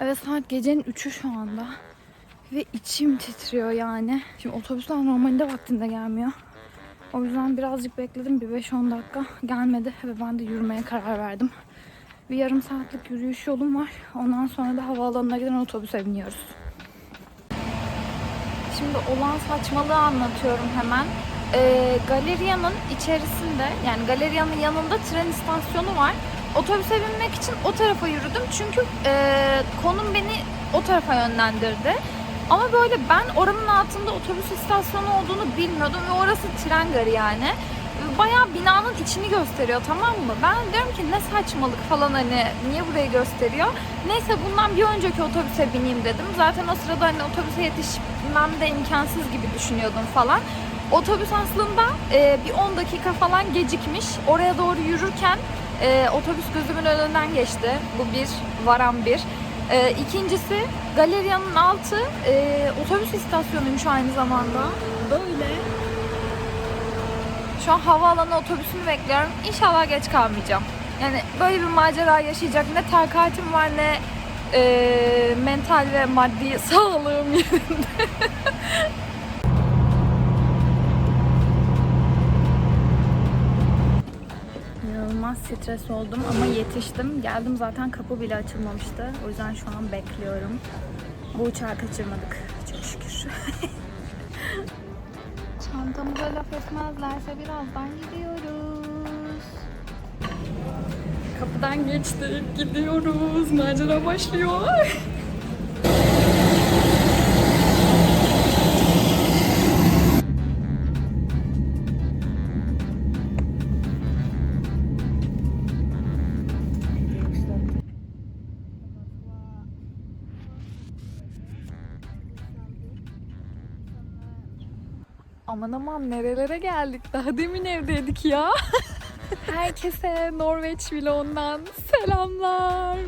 Evet saat gecenin 3'ü şu anda. Ve içim titriyor yani. Şimdi otobüsler normalde vaktinde gelmiyor. O yüzden birazcık bekledim. Bir 5-10 dakika gelmedi ve ben de yürümeye karar verdim. Bir yarım saatlik yürüyüş yolum var. Ondan sonra da havaalanına giden otobüse biniyoruz. Şimdi olan saçmalığı anlatıyorum hemen. Ee, galeriyanın içerisinde yani galeriyanın yanında tren istasyonu var. Otobüse binmek için o tarafa yürüdüm çünkü e, konum beni o tarafa yönlendirdi. Ama böyle ben oranın altında otobüs istasyonu olduğunu bilmiyordum ve orası tren garı yani. Bayağı binanın içini gösteriyor tamam mı? Ben diyorum ki ne saçmalık falan hani niye burayı gösteriyor? Neyse bundan bir önceki otobüse bineyim dedim. Zaten o sırada hani otobüse yetişmem de imkansız gibi düşünüyordum falan. Otobüs aslında e, bir 10 dakika falan gecikmiş. Oraya doğru yürürken e, otobüs gözümün önünden geçti. Bu bir, varan bir. E, ikincisi galeriyanın altı e, otobüs istasyonuymuş aynı zamanda. Böyle. Şu an havaalanı otobüsünü bekliyorum. İnşallah geç kalmayacağım. Yani böyle bir macera yaşayacak ne takatim var ne e, mental ve maddi sağlığım yerinde. Stres oldum ama yetiştim. Geldim zaten kapı bile açılmamıştı. O yüzden şu an bekliyorum. Bu uçağı kaçırmadık. Çok şükür. Çantamıza laf etmezlerse birazdan gidiyoruz. Kapıdan geçtik, gidiyoruz. Macera başlıyor. Aman aman nerelere geldik. Daha demin evdeydik ya. Herkese Norveç vlogundan selamlar.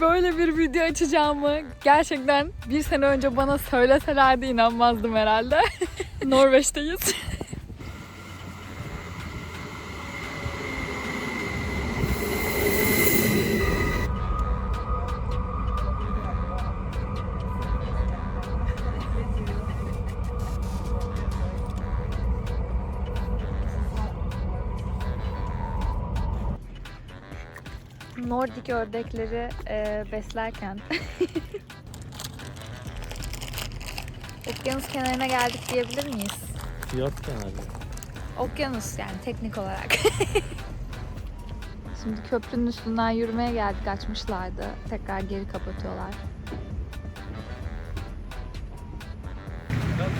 Böyle bir video açacağımı gerçekten bir sene önce bana söyleselerdi inanmazdım herhalde. Norveç'teyiz. Nordik ördekleri e, beslerken okyanus kenarına geldik diyebilir miyiz? Fiyat kenarı. Okyanus yani teknik olarak. Şimdi köprünün üstünden yürümeye geldik açmışlardı. Tekrar geri kapatıyorlar.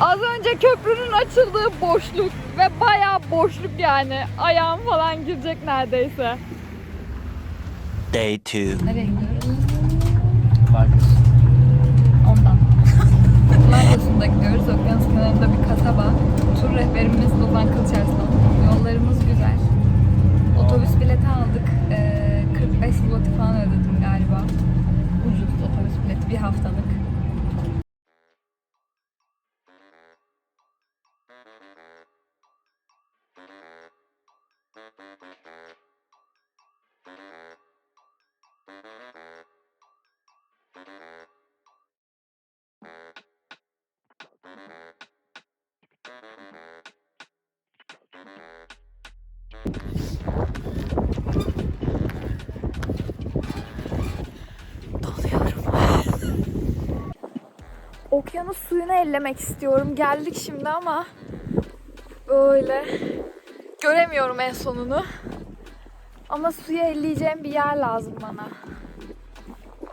Az önce köprünün açıldığı boşluk ve bayağı boşluk yani. Ayağım falan girecek neredeyse. Day 2. Nereye gidiyoruz? Vargas. Ondan. Lagos'unda gidiyoruz. Okyanus kenarında bir kasaba. Tur rehberimiz Ozan Kılıçarslan. Yollarımız güzel. Otobüs bileti aldık. Ee, 45 zloty falan ödedim galiba. Ucuz otobüs bileti bir haftalık. Doluyorum. Okyanus suyunu ellemek istiyorum. Geldik şimdi ama böyle göremiyorum en sonunu. Ama suyu elleyeceğim bir yer lazım bana.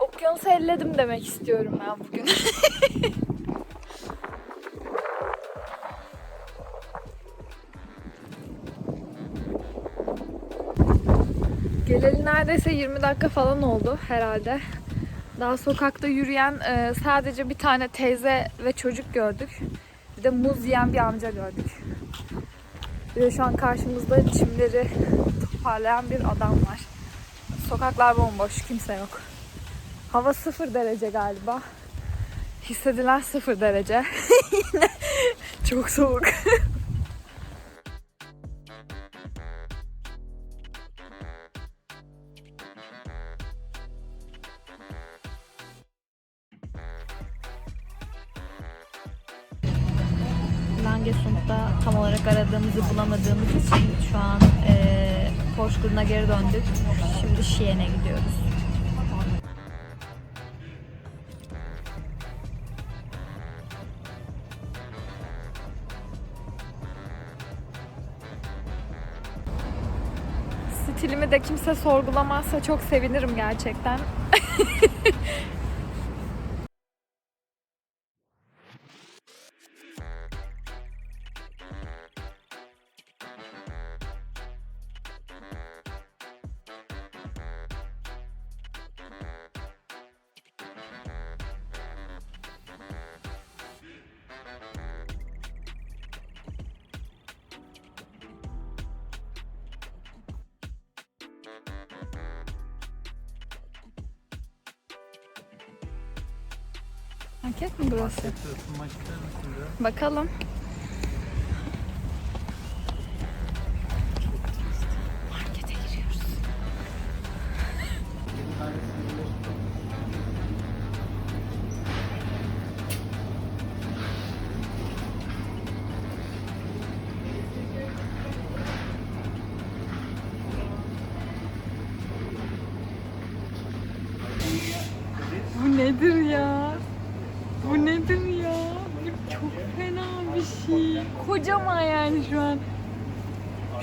Okyanusu elledim demek istiyorum ben bugün. Geleli neredeyse 20 dakika falan oldu herhalde. Daha sokakta yürüyen e, sadece bir tane teyze ve çocuk gördük. Bir de muz yiyen bir amca gördük. Bir de şu an karşımızda çimleri toparlayan bir adam var. Sokaklar bomboş, kimse yok. Hava sıfır derece galiba. Hissedilen sıfır derece. Çok soğuk. Giresun'da tam olarak aradığımızı bulamadığımız için şu an e, Porsgrun'a geri döndük. Şimdi Şiyen'e gidiyoruz. Stilimi de kimse sorgulamazsa çok sevinirim gerçekten. Market mi burası? İster misin biraz? Bakalım.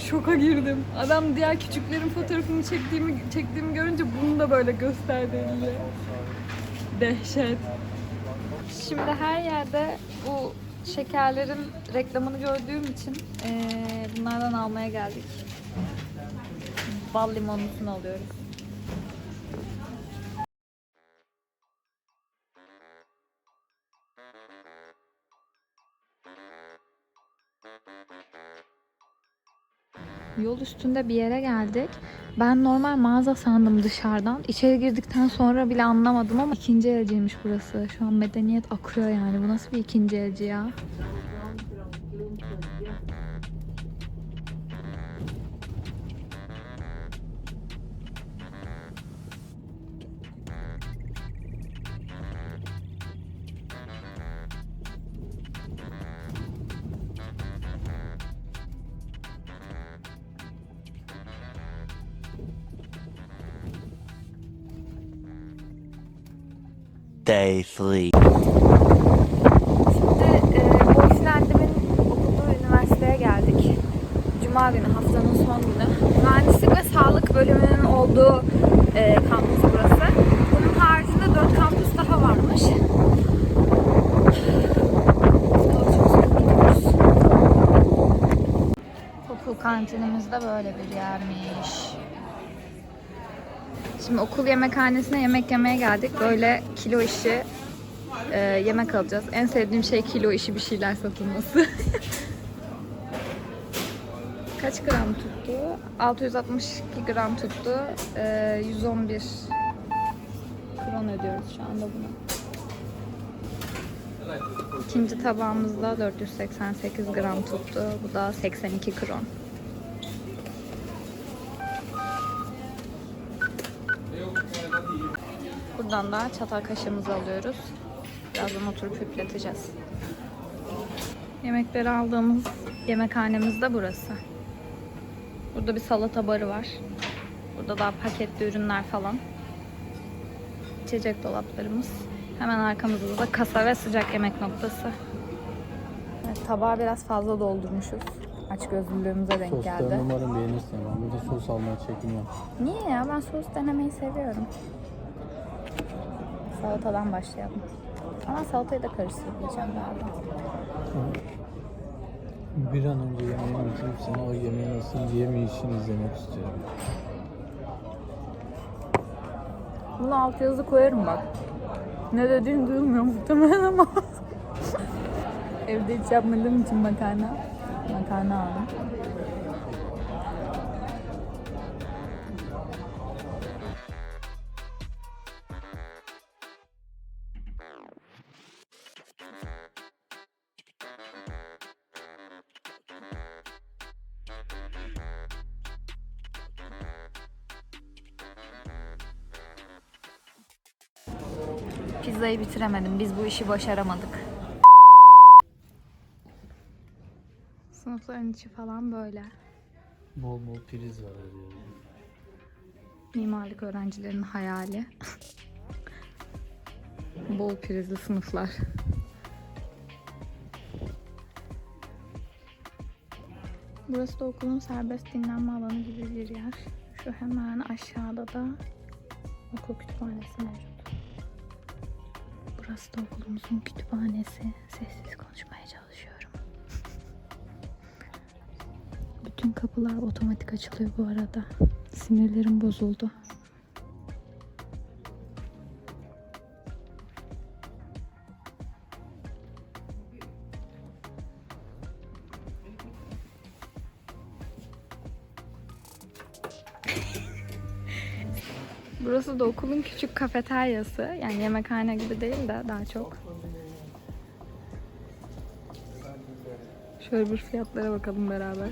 Şoka girdim. Adam diğer küçüklerin fotoğrafını çektiğimi çektiğimi görünce bunu da böyle gösterdi eliyle. Dehşet. Şimdi her yerde bu şekerlerin reklamını gördüğüm için eee, bunlardan almaya geldik. Bal limonlusunu alıyoruz. Yol üstünde bir yere geldik. Ben normal mağaza sandım dışarıdan. İçeri girdikten sonra bile anlamadım ama ikinci elciymiş burası. Şu an medeniyet akıyor yani. Bu nasıl bir ikinci elci ya? Day 3. Şimdi e, boyfriendimin okuduğu üniversiteye geldik. Cuma günü, haftanın son günü. Mühendislik ve sağlık bölümünün olduğu e, kampüs burası. Bunun haricinde dört kampüs daha varmış. Okul kantinimiz de böyle bir yermiş. Şimdi okul yemekhanesine yemek yemeye geldik. Böyle kilo işi e, yemek alacağız. En sevdiğim şey kilo işi bir şeyler satılması. Kaç gram tuttu? 662 gram tuttu. E, 111 kron ödüyoruz şu anda buna. İkinci tabağımızda 488 gram tuttu. Bu da 82 kron. Buradan da çatal kaşığımızı alıyoruz. Birazdan oturup üfleteceğiz. Yemekleri aldığımız yemekhanemiz de burası. Burada bir salata barı var. Burada daha paketli ürünler falan. İçecek dolaplarımız. Hemen arkamızda da kasa ve sıcak yemek noktası. Evet, tabağı biraz fazla doldurmuşuz. Aç gözlülüğümüze denk geldi. Soslarını umarım beğenirsin. Ben burada sos almaya çekinmem. Niye ya? Ben sos denemeyi seviyorum. Salatadan başlayalım. Ama salatayı da karıştırmayacağım galiba. Bir an önce yemeğini bitirip sana o yemeği nasıl yemeyişini izlemek istiyorum. Bunu alt yazı koyarım bak. Ne dediğini duyulmuyor muhtemelen ama. Evde hiç yapmadığım için makarna. Makarna aldım. Pizzayı bitiremedim. Biz bu işi başaramadık. Sınıfların içi falan böyle. Bol bol priz var her yerde. Mimarlık öğrencilerinin hayali. Bol prizli sınıflar. Burası da okulun serbest dinlenme alanı gibi bir yer. Şu hemen aşağıda da okul kütüphanesi mevcut. Burası da okulumuzun kütüphanesi. Sessiz konuşmaya çalışıyorum. Bütün kapılar otomatik açılıyor bu arada. Sinirlerim bozuldu. Burası da okulun küçük kafeteryası. Yani yemekhane gibi değil de daha çok. Şöyle bir fiyatlara bakalım beraber.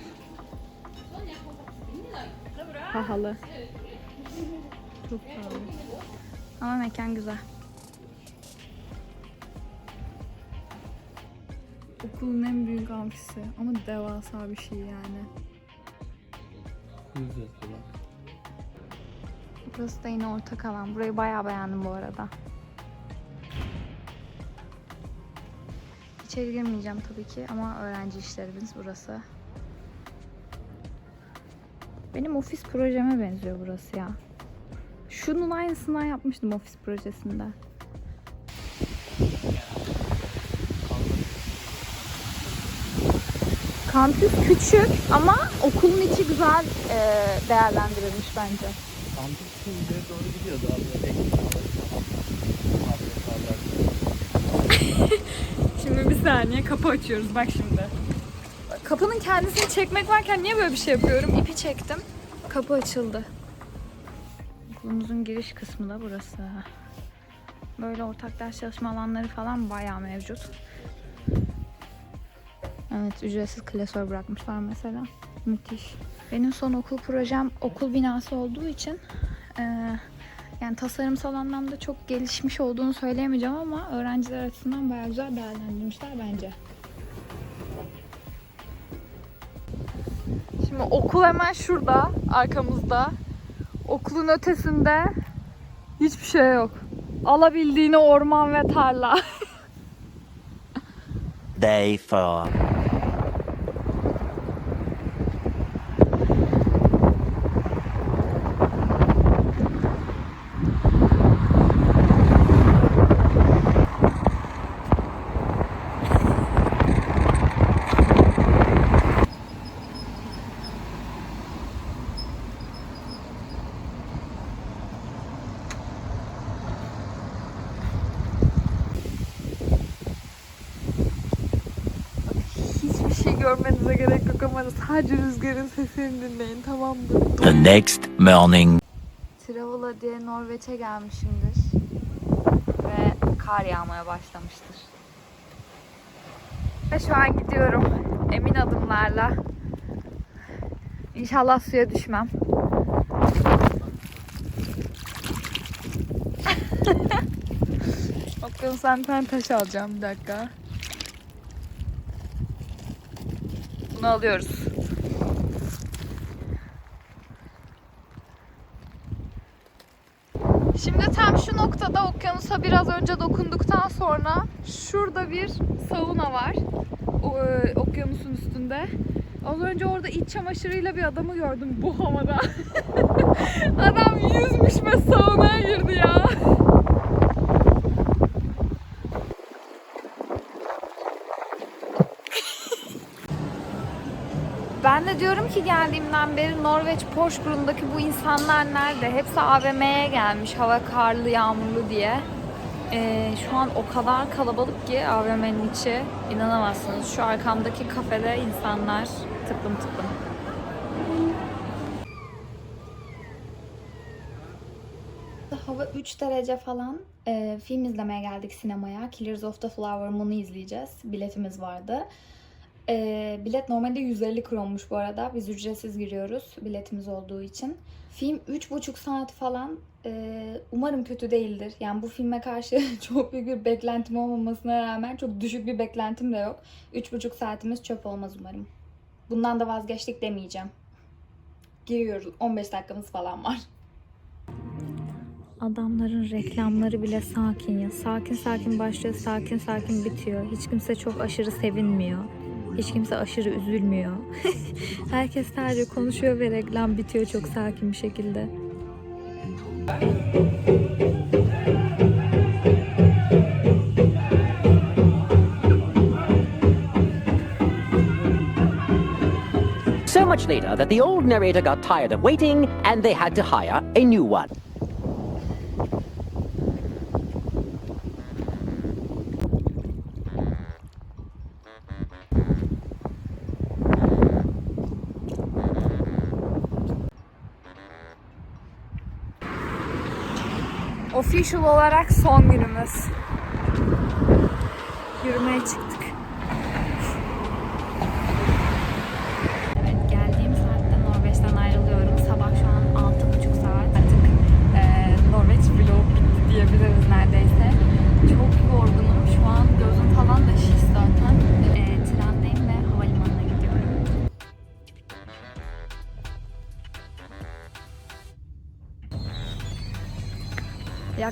Pahalı. Çok pahalı. Ama mekan güzel. Okulun en büyük amfisi ama devasa bir şey yani. Yüz yazdılar. Burası da yine ortak alan. Burayı bayağı beğendim bu arada. İçeri girmeyeceğim tabii ki ama öğrenci işlerimiz burası. Benim ofis projeme benziyor burası ya. Şunun aynısından yapmıştım ofis projesinde. Kampüs küçük ama okulun içi güzel e, değerlendirilmiş bence. Şu ileri doğru gidiyordu abi. Ekmek Şimdi bir saniye kapı açıyoruz bak şimdi. Kapının kendisini çekmek varken niye böyle bir şey yapıyorum? İpi çektim. Kapı açıldı. Okulumuzun giriş kısmı da burası. Böyle ortak ders çalışma alanları falan bayağı mevcut. Evet ücretsiz klasör bırakmışlar mesela. Müthiş. Benim son okul projem okul binası olduğu için eee, yani tasarımsal anlamda çok gelişmiş olduğunu söyleyemeyeceğim ama öğrenciler açısından bayağı güzel değerlendirmişler bence. Şimdi okul hemen şurada, arkamızda. Okulun ötesinde hiçbir şey yok. Alabildiğini orman ve tarla. Day 4. Hiçbir şey görmenize gerek yok ama sadece sesini dinleyin tamam mı? The next morning. Travala diye Norveç'e gelmişimdir. Ve kar yağmaya başlamıştır. Ve şu an gidiyorum. Emin adımlarla. İnşallah suya düşmem. Bakın senden taş alacağım bir dakika. Bunu alıyoruz. Şimdi tam şu noktada biraz önce dokunduktan sonra şurada bir sauna var. O, e, okyanusun üstünde. Az önce orada iç çamaşırıyla bir adamı gördüm bu havada. Adam yüzmüş ve saunaya girdi ya. Ben de diyorum ki geldiğimden beri Norveç Porsgrun'daki bu insanlar nerede? Hepsi AVM'ye gelmiş hava karlı yağmurlu diye. Ee, şu an o kadar kalabalık ki AVM'nin içi inanamazsınız. Şu arkamdaki kafede insanlar tıklım tıklım. Hava 3 derece falan. Ee, film izlemeye geldik sinemaya. Killers of the Flower Moon'u izleyeceğiz. Biletimiz vardı. Ee, bilet normalde 150 kronmuş bu arada. Biz ücretsiz giriyoruz biletimiz olduğu için. Film 3,5 saat falan. Ee, umarım kötü değildir. Yani bu filme karşı çok büyük bir beklentim olmamasına rağmen çok düşük bir beklentim de yok. 3,5 saatimiz çöp olmaz umarım. Bundan da vazgeçtik demeyeceğim. Giriyoruz. 15 dakikamız falan var. Adamların reklamları bile sakin ya. Sakin sakin başlıyor, sakin sakin bitiyor. Hiç kimse çok aşırı sevinmiyor. Hiç kimse aşırı üzülmüyor. Herkes sadece konuşuyor ve reklam bitiyor çok sakin bir şekilde. So much later that the old narrator got tired of waiting and they had to hire a new one. Official olarak son günümüz. Yürümeye çıktık.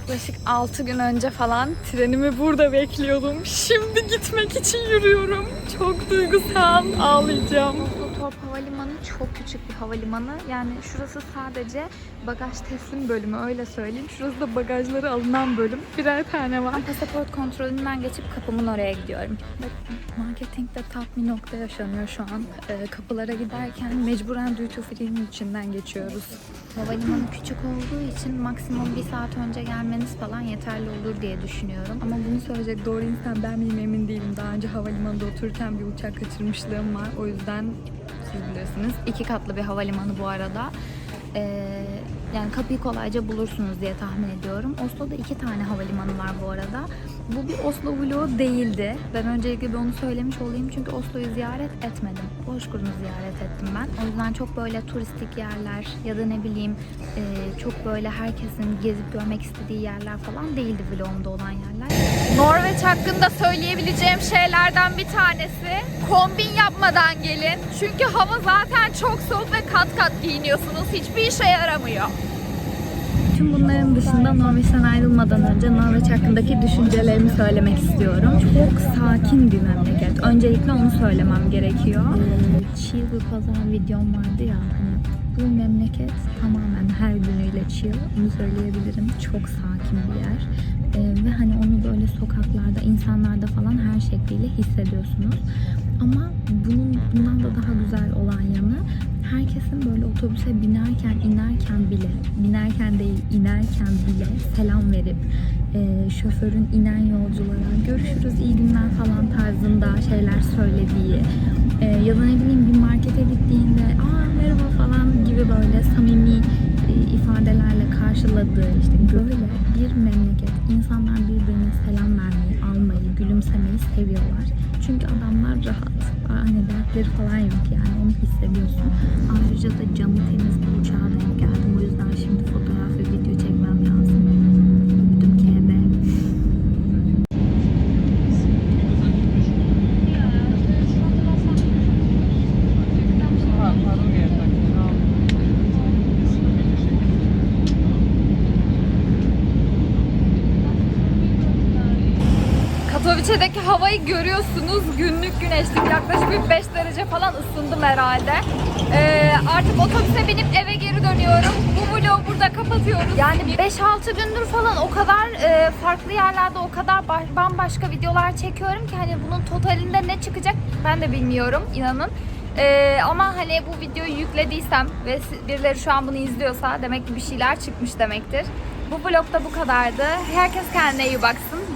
Yaklaşık 6 gün önce falan trenimi burada bekliyordum. Şimdi gitmek için yürüyorum. Çok duygusal, ağlayacağım. Torp Havalimanı çok küçük bir havalimanı. Yani şurası sadece bagaj teslim bölümü öyle söyleyeyim. Şurası da bagajları alınan bölüm. Birer tane var. Ben pasaport kontrolünden geçip kapımın oraya gidiyorum. Marketingde tap bir nokta yaşanıyor şu an. Ee, kapılara giderken mecburen duty free'nin içinden geçiyoruz. Havalimanı küçük olduğu için maksimum bir saat önce gelmeniz falan yeterli olur diye düşünüyorum. Ama bunu söyleyecek doğru insan ben miyim emin değilim. Daha önce havalimanında otururken bir uçak kaçırmışlığım var. O yüzden siz bilirsiniz. İki katlı bir havalimanı bu arada. Ee, yani kapıyı kolayca bulursunuz diye tahmin ediyorum. Oslo'da iki tane havalimanı var bu arada. Bu bir Oslo vlogu değildi. Ben öncelikle bir onu söylemiş olayım çünkü Oslo'yu ziyaret etmedim. Boşkur'unu ziyaret ettim ben. O yüzden çok böyle turistik yerler ya da ne bileyim e, çok böyle herkesin gezip görmek istediği yerler falan değildi vlogumda olan yerler. Norveç hakkında söyleyebileceğim şeylerden bir tanesi kombin yapmadan gelin. Çünkü hava zaten çok soğuk ve kat kat giyiniyorsunuz. Hiçbir işe yaramıyor. Tüm bunların dışında Norveç'ten ayrılmadan önce Norveç hakkındaki düşüncelerimi söylemek istiyorum. Çok sakin bir memleket. Öncelikle onu söylemem gerekiyor. Chill bir pazar videom vardı ya. Bu memleket tamamen her günüyle chill. Bunu söyleyebilirim. Çok sakin bir yer. Ee, ve hani onu böyle sokaklarda, insanlarda falan her şekliyle hissediyorsunuz. Ama bunun bundan da daha güzel olan yanı herkesin böyle otobüse binerken, inerken bile, binerken değil inerken bile selam verip e, şoförün inen yolculara görüşürüz iyi günler falan tarzında şeyler söylediği e, ya da ne bileyim bir markete gittiğinde aa merhaba falan gibi böyle samimi e, ifadelerle karşıladığı işte böyle bir memleket. İnsanlar birbirine selam vermeyi, almayı, gülümsemeyi seviyorlar. Çünkü adamlar rahat. Hani dertleri falan yok yani onu hissediyorsun. Ayrıca da camı temiz bir uçağa denk geldim. O yüzden şimdi fotoğraf ve video çekmem lazım. Öptüm K'de. Katowice'deki havayı görüyorsunuz. Günlük güneşlik yaklaşık bir 5 derece falan ısındım herhalde. Ee, artık otobüse binip eve geri dönüyorum. Bu vlogu burada kapatıyoruz. Yani 5-6 gündür falan o kadar e, farklı yerlerde o kadar ba- bambaşka videolar çekiyorum ki hani bunun totalinde ne çıkacak ben de bilmiyorum inanın. Ee, ama hani bu videoyu yüklediysem ve birileri şu an bunu izliyorsa demek ki bir şeyler çıkmış demektir. Bu vlog da bu kadardı. Herkes kendine iyi baksın.